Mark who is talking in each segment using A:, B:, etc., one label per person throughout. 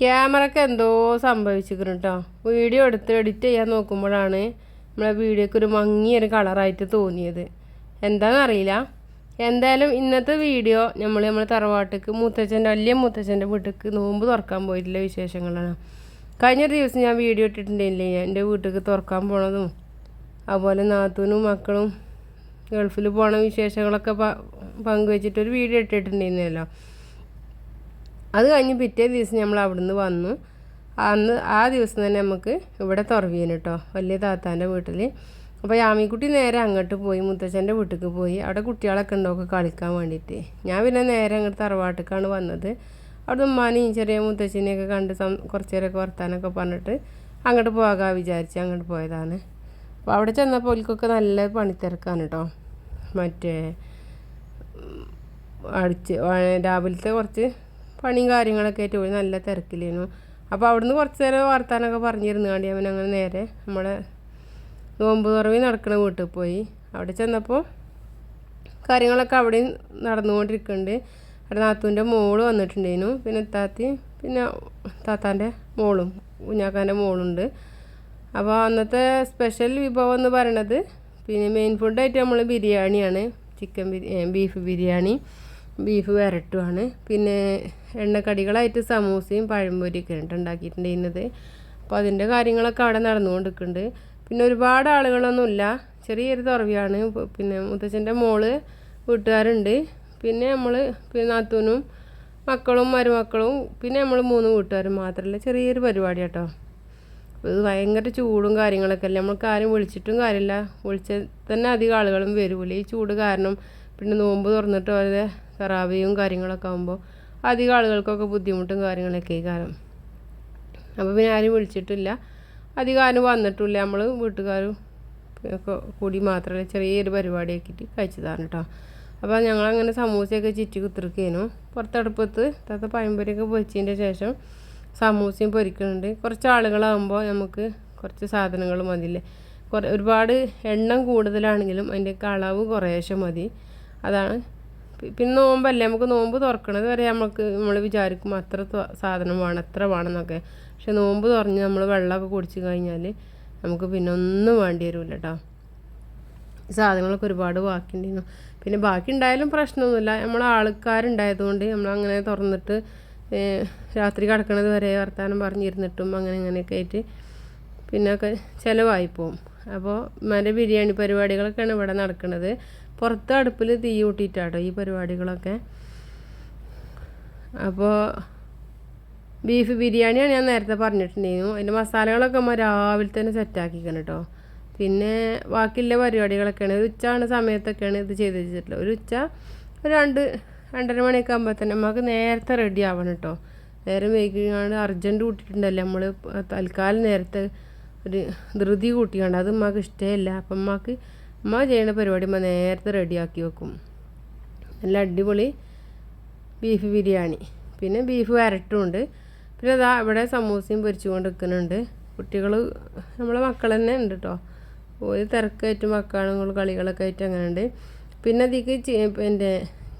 A: ക്യാമറക്ക് എന്തോ സംഭവിച്ചിരിക്കുന്നു കേട്ടോ വീഡിയോ എടുത്ത് എഡിറ്റ് ചെയ്യാൻ നോക്കുമ്പോഴാണ് നമ്മളെ വീഡിയോക്ക് ഒരു മങ്ങിയൊരു കളറായിട്ട് തോന്നിയത്. എന്താണെന്നറിയില്ല എന്തായാലും ഇന്നത്തെ വീഡിയോ നമ്മൾ നമ്മൾ തറവാട്ടിക്ക് മൂത്തച്ഛന്റെ വലിയ മൂത്തച്ഛന്റെ വീട്ടിലേക്ക് നോമ്പ് തുറക്കാൻ പോയിട്ടുള്ള വിശേഷങ്ങളാണ്. കഴിഞ്ഞൊരു ദിവസം ഞാൻ വീഡിയോ ഇട്ടിട്ടുണ്ടായില്ലേ എന്റെ വീട്ടിലേക്ക് തുറക്കാൻ പോണതും അതുപോലെ നാത്തൂനും മക്കളും ഗൾഫിൽ പോണ വിശേഷങ്ങളൊക്കെ പങ്കുവച്ചിട്ടൊരു വീഡിയോ ഇട്ടിട്ടുണ്ടായിരുന്നല്ലോ. അത് കഴിഞ്ഞ് പിറ്റേ ദിവസം നമ്മൾ അവിടുന്ന് വന്നു. അന്ന് ആ ദിവസം തന്നെ നമുക്ക് ഇവിടെ തുറവിയേന് കേട്ടോ വലിയ താത്താന്റെ വീട്ടിൽ അപ്പോൾ യാമിക്കുട്ടി നേരെ അങ്ങോട്ട് പോയി മുത്തച്ഛന്റെ വീട്ടിലേക്ക് പോയി. അവിടെ കുട്ടികളൊക്കെ ഉണ്ടോക്കെ കളിക്കാൻ വേണ്ടിയിട്ട്. ഞാൻ പിന്നെ നേരെ അങ്ങോട്ട് തറവാട്ടിക്കാണ് വന്നത്. അവിടെ ഉമ്മാനെയും ചെറിയ മുത്തച്ഛനെയൊക്കെ കണ്ട് സം കുറച്ച് നേരമൊക്കെ വർത്താനൊക്കെ പറഞ്ഞിട്ട് അങ്ങോട്ട് പോകാൻ വിചാരിച്ച് അങ്ങോട്ട് പോയതാണ്. അപ്പോൾ അവിടെ ചെന്നപ്പോൾ ഓൽക്കൊക്കെ നല്ല പണിത്തിരക്കാണ് കേട്ടോ മറ്റേ അടിച്ച് രാവിലത്തെ കുറച്ച് പണിയും കാര്യങ്ങളൊക്കെ ആയിട്ട് പോയി നല്ല തിരക്കിലേനു അപ്പോൾ അവിടുന്ന് കുറച്ച് നേരം വർത്താനൊക്കെ പറഞ്ഞിരുന്നു കണ്ടി അവൻ അങ്ങനെ നേരെ നമ്മളെ നോമ്പ് തുറവി നടക്കുന്ന വീട്ടിൽ പോയി. അവിടെ ചെന്നപ്പോൾ കാര്യങ്ങളൊക്കെ അവിടെയും നടന്നുകൊണ്ടിരിക്കുന്നുണ്ട്. അവിടെ നാത്തൂന്റെ മോൾ വന്നിട്ടുണ്ടായിരുന്നു. പിന്നെ താത്തി പിന്നെ താത്താന്റെ മോളും കുഞ്ഞാക്കാന്റെ മോളുണ്ട്. അപ്പോൾ അന്നത്തെ സ്പെഷ്യൽ വിഭവം എന്ന് പറയണത് പിന്നെ മെയിൻ ഫുഡായിട്ട് നമ്മൾ ബിരിയാണിയാണ്. ചിക്കൻ ബിരി ബീഫ് ബിരിയാണി. ബീഫ് വരട്ടുമാണ് പിന്നെ എണ്ണക്കടികളായിട്ട് സമൂസയും പഴംപൊരിയൊക്കെ ഉണ്ടാക്കിയിട്ടുണ്ട് ഇന്നത്. അപ്പോൾ അതിന്റെ കാര്യങ്ങളൊക്കെ അവിടെ നടന്നുകൊണ്ടിരിക്കുന്നുണ്ട്. പിന്നെ ഒരുപാട് ആളുകളൊന്നുമില്ല. ചെറിയൊരു തുറവിയാണ്. പിന്നെ മുത്തച്ഛന്റെ മോൾ വീട്ടുകാരുണ്ട്. പിന്നെ നമ്മൾ പിന്നെ നാത്തൂനും മക്കളും മരുമക്കളും പിന്നെ നമ്മൾ മൂന്ന് വീട്ടുകാരും മാത്രമല്ല. ചെറിയൊരു പരിപാടി കേട്ടോ. ഇത് ഭയങ്കര ചൂടും കാര്യങ്ങളൊക്കെ അല്ലേ? നമ്മൾക്ക് ആരും വിളിച്ചിട്ടും കാര്യമില്ല. വിളിച്ച തന്നെ അധികം ആളുകളും വരൂല. ഈ ചൂട് കാരണം പിന്നെ നോമ്പ് തുറന്നിട്ട് വളരെ തറാവിയും കാര്യങ്ങളൊക്കെ ആകുമ്പോൾ അധികം ആളുകൾക്കൊക്കെ ബുദ്ധിമുട്ടും കാര്യങ്ങളൊക്കെ ഈ കാലം. അപ്പോൾ പിന്നെ ആരും വിളിച്ചിട്ടില്ല. അധികം ആരും വന്നിട്ടില്ല. നമ്മൾ വീട്ടുകാരും ഒക്കെ കൂടി മാത്രമല്ല ചെറിയൊരു പരിപാടിയാക്കിയിട്ട് തരണം കേട്ടോ അപ്പോൾ ഞങ്ങളങ്ങനെ സമൂസയൊക്കെ ചുറ്റി കുത്തിരിക്കേനു. പുറത്തടുപ്പത്ത് തത്ത പഴംപൊരിയൊക്കെ പൊരിച്ചതിന്റെ ശേഷം സമൂസയും പൊരിക്കുന്നുണ്ട് കുറച്ച് ആളുകളാകുമ്പോൾ നമുക്ക് കുറച്ച് സാധനങ്ങൾ മതിയില്ലേ. കുറേ ഒരുപാട് എണ്ണം കൂടുതലാണെങ്കിലും അതിന്റെയൊക്കെ അളവ് കുറേശ്ശെ മതി. അതാണ് പിന്നെ നോമ്പല്ലേ? നമുക്ക് നോമ്പ് തുറക്കണത് വരെ നമുക്ക് നമ്മൾ വിചാരിക്കും അത്ര സാധനം വേണം എത്ര വേണമെന്നൊക്കെ പക്ഷെ നോമ്പ് തുറഞ്ഞ് നമ്മൾ വെള്ളമൊക്കെ കുടിച്ച് കഴിഞ്ഞാൽ നമുക്ക് പിന്നെ ഒന്നും വേണ്ടി വരില്ല കേട്ടോ സാധനങ്ങളൊക്കെ ഒരുപാട് ബാക്കിയുണ്ടായിരുന്നു. പിന്നെ ബാക്കി ഉണ്ടായാലും പ്രശ്നമൊന്നുമില്ല. നമ്മൾ ആൾക്കാരുണ്ടായതുകൊണ്ട് നമ്മൾ അങ്ങനെ തുറന്നിട്ട് രാത്രി കിടക്കണത് വരെ വർത്തമാനം പറഞ്ഞിരുന്നിട്ടും അങ്ങനെ അങ്ങനെയൊക്കെ ആയിട്ട് പിന്നെ ഒക്കെ ചിലവായിപ്പോവും അപ്പോൾ മറ്റേ ബിരിയാണി പരിപാടികളൊക്കെയാണ് ഇവിടെ നടക്കുന്നത് പുറത്ത് അടുപ്പിൽ തീ കൂട്ടിയിട്ടാട്ടോ ഈ പരിപാടികളൊക്കെ. അപ്പോൾ ബീഫ് ബിരിയാണിയാണ് ഞാൻ നേരത്തെ പറഞ്ഞിട്ടുണ്ടായിരുന്നു. അതിന്റെ മസാലകളൊക്കെ നമ്മൾ രാവിലെ തന്നെ സെറ്റാക്കിക്കണം കേട്ടോ പിന്നെ ബാക്കിയുള്ള പരിപാടികളൊക്കെയാണ്. ഒരു ഉച്ചയാണ് സമയത്തൊക്കെയാണ് ഇത് ചെയ്ത് വെച്ചിട്ടുള്ളത്. ഒരു ഉച്ച ഒരു രണ്ട് രണ്ടര മണിയൊക്കെ ആകുമ്പോൾ തന്നെ നമുക്ക് നേരത്തെ റെഡി ആവണം കേട്ടോ നേരം വൈകിയാണ് അർജന്റ് കൂട്ടിയിട്ടുണ്ടല്ലോ നമ്മൾ തൽക്കാലം നേരത്തെ ഒരു ധൃതി കൂട്ടിയാണ് അത് നമുക്ക് ഇഷ്ടമല്ല അപ്പം ഉമ്മക്ക് ഉമ്മ ചെയ്യുന്ന പരിപാടി അമ്മ നേരത്തെ റെഡിയാക്കി വെക്കും. നല്ല അടിപൊളി ബീഫ് ബിരിയാണി. പിന്നെ ബീഫ് വരട്ടുമുണ്ട്. പിന്നെ അതാ ഇവിടെ സമൂസയും പൊരിച്ചുകൊണ്ട് നിൽക്കുന്നുണ്ട്. കുട്ടികൾ നമ്മളെ മക്കൾ തന്നെ ഉണ്ട് കേട്ടോ ഒരു തിരക്കായിട്ട് മക്കളും കളികളൊക്കെ ആയിട്ട് അങ്ങനെ ഉണ്ട്. പിന്നെ അതിക്ക് എന്റെ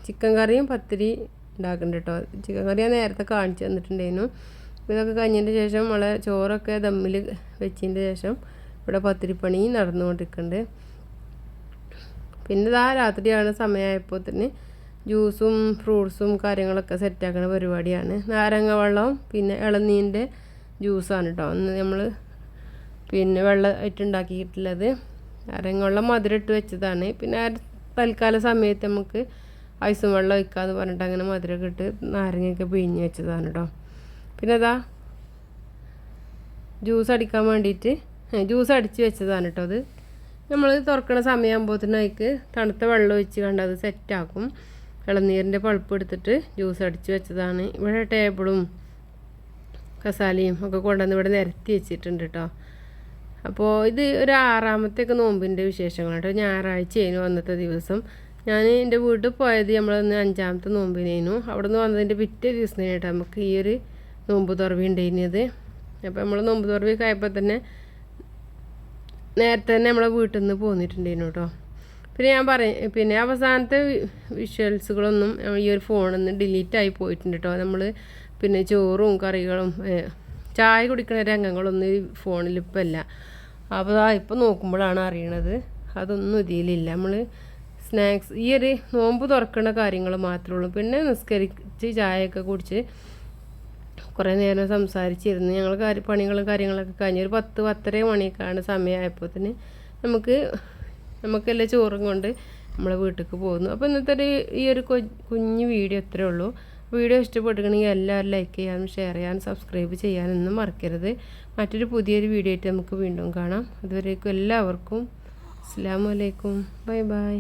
A: ചിക്കൻ കറിയും പത്തിരി ഉണ്ടാക്കുന്നുണ്ട് കേട്ടോ ചിക്കൻ കറി ഞാൻ നേരത്തെ കാണിച്ചു തന്നിട്ടുണ്ടായിരുന്നു. ഇതൊക്കെ കഴിഞ്ഞതിന്റെ ശേഷം നമ്മളെ ചോറൊക്കെ ദമ്മിൽ വെച്ചതിന്റെ ശേഷം ഇവിടെ പത്തിരിപ്പണി നടന്നുകൊണ്ടിരിക്കുന്നുണ്ട്. പിന്നെ ഇതാ രാത്രിയാണ് സമയമായപ്പോൾ തന്നെ ജ്യൂസും ഫ്രൂട്ട്സും കാര്യങ്ങളൊക്കെ സെറ്റാക്കുന്ന പരിപാടിയാണ്. നാരങ്ങ വെള്ളവും പിന്നെ ഇളനീന്റെ ജ്യൂസാണ് കേട്ടോ അന്ന് നമ്മൾ പിന്നെ വെള്ളം ഇട്ടുണ്ടാക്കിയിട്ടുള്ളത് നാരങ്ങ വെള്ളം മധുരം ഇട്ട് വെച്ചതാണ്. പിന്നെ തൽക്കാല സമയത്ത് നമുക്ക് ഐസും വെള്ളം ഒഴിക്കാന്ന് പറഞ്ഞിട്ട് അങ്ങനെ മധുരമൊക്കെ ഇട്ട് നാരങ്ങയൊക്കെ പിഴിഞ്ഞ് വെച്ചതാണ് കേട്ടോ പിന്നെ അതാ ജ്യൂസ് അടിക്കാൻ വേണ്ടിയിട്ട് ജ്യൂസ് അടിച്ച് വെച്ചതാണ് കേട്ടോ അത്. നമ്മൾ തുറക്കുന്ന സമയമാകുമ്പോഴത്തേനും അതിക്ക് തണുത്ത വെള്ളം ഒഴിച്ച് കണ്ട് അത് സെറ്റാക്കും ഇളനീരിന്റെ പൾപ്പ് എടുത്തിട്ട് ജ്യൂസ് അടിച്ച് വെച്ചതാണ്. ഇവിടെ ടേബിളും കസാലയും ഒക്കെ കൊണ്ടുവന്ന് ഇവിടെ നിരത്തി വെച്ചിട്ടുണ്ട് കേട്ടോ അപ്പോൾ ഇത് ഒരു ആറാമത്തെയൊക്കെ നോമ്പിന്റെ വിശേഷങ്ങളാണ് കേട്ടോ ഞായറാഴ്ചയായിരുന്നു അന്നത്തെ ദിവസം. ഞാൻ എന്റെ വീട്ടിൽ പോയത് നമ്മളൊന്ന് അഞ്ചാമത്തെ നോമ്പിനേനു. അവിടെ നിന്ന് വന്നതിന്റെ പിറ്റേ ദിവസം കേട്ടോ നമുക്ക് ഈ ഒരു നോമ്പ് തുറവി ഉണ്ടായിരുന്നത്. അപ്പോൾ നമ്മൾ നോമ്പ് തുറവി കഴിയപ്പോൾ തന്നെ നേരത്തെ തന്നെ നമ്മളെ വീട്ടിൽ നിന്ന് പോന്നിട്ടുണ്ടായിരുന്നു കേട്ടോ പിന്നെ ഞാൻ പറയും പിന്നെ അവസാനത്തെ വിഷ്വൽസുകളൊന്നും ഈ ഒരു ഫോണിൽ നിന്ന് ഡിലീറ്റ് ആയി പോയിട്ടുണ്ട് കേട്ടോ നമ്മൾ പിന്നെ ചോറും കറികളും ചായ കുടിക്കുന്ന രംഗങ്ങളൊന്നും ഈ ഫോണിൽ ഇപ്പം ഇല്ല. അപ്പോൾ ആ ഇപ്പം നോക്കുമ്പോഴാണ് അറിയണത്. അതൊന്നും ഇതിലില്ല. നമ്മൾ സ്നാക്സ് ഈ ഒരു നോമ്പ് തുറക്കുന്ന കാര്യങ്ങൾ മാത്രമേ ഉള്ളൂ. പിന്നെ നിസ്കരിച്ച് ചായയൊക്കെ കുടിച്ച് കുറേ നേരം സംസാരിച്ചിരുന്നു. ഞങ്ങൾ കാര്യ പണികളും കാര്യങ്ങളൊക്കെ കഴിഞ്ഞ് ഒരു പത്ത് പത്തര സമയമായപ്പോൾ തന്നെ നമുക്ക് നമുക്കെല്ലാം ചോറും കൊണ്ട് നമ്മളെ വീട്ടിലേക്ക് പോകുന്നു. അപ്പോൾ ഇന്നത്തെ ഒരു ഈ ഒരു കുഞ്ഞു വീഡിയോ ഇത്രേ ഉള്ളൂ. വീഡിയോ ഇഷ്ടപ്പെട്ടിട്ടുണ്ടെങ്കിൽ എല്ലാവരും ലൈക്ക് ചെയ്യാനും ഷെയർ ചെയ്യാനും സബ്സ്ക്രൈബ് ചെയ്യാനൊന്നും മറക്കരുത്. മറ്റൊരു പുതിയൊരു വീഡിയോ ആയിട്ട് നമുക്ക് വീണ്ടും കാണാം. അതുവരേക്കും എല്ലാവർക്കും അസ്സാം വലൈക്കും ബൈ ബൈ.